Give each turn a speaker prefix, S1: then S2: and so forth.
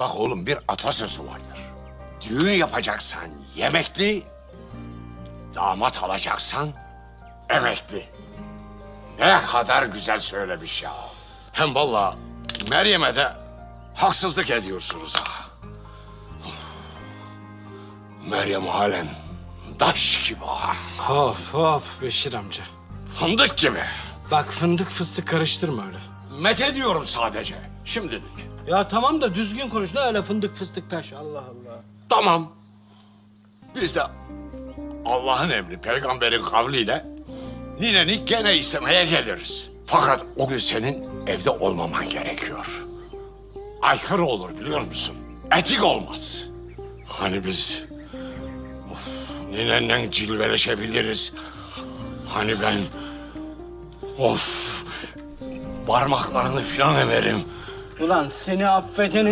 S1: Bak oğlum bir atasözü vardır. Düğün yapacaksan yemekli, damat alacaksan emekli. Ne kadar güzel söylemiş ya. Hem vallahi Meryem'e de haksızlık ediyorsunuz ha. Meryem halen taş gibi ha.
S2: Hop hop Beşir amca.
S1: Fındık gibi.
S2: Bak fındık fıstık karıştırma öyle.
S1: Met ediyorum sadece şimdilik.
S2: Ya tamam da düzgün konuş. Ne öyle fındık fıstık taş. Allah Allah.
S1: Tamam. Biz de Allah'ın emri, peygamberin kavliyle nineni gene istemeye geliriz. Fakat o gün senin evde olmaman gerekiyor. Aykırı olur biliyor musun? Etik olmaz. Hani biz of, ninenle cilveleşebiliriz. Hani ben of parmaklarını filan emerim.
S2: Ulan seni affedeni